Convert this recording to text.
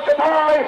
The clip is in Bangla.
কোথায়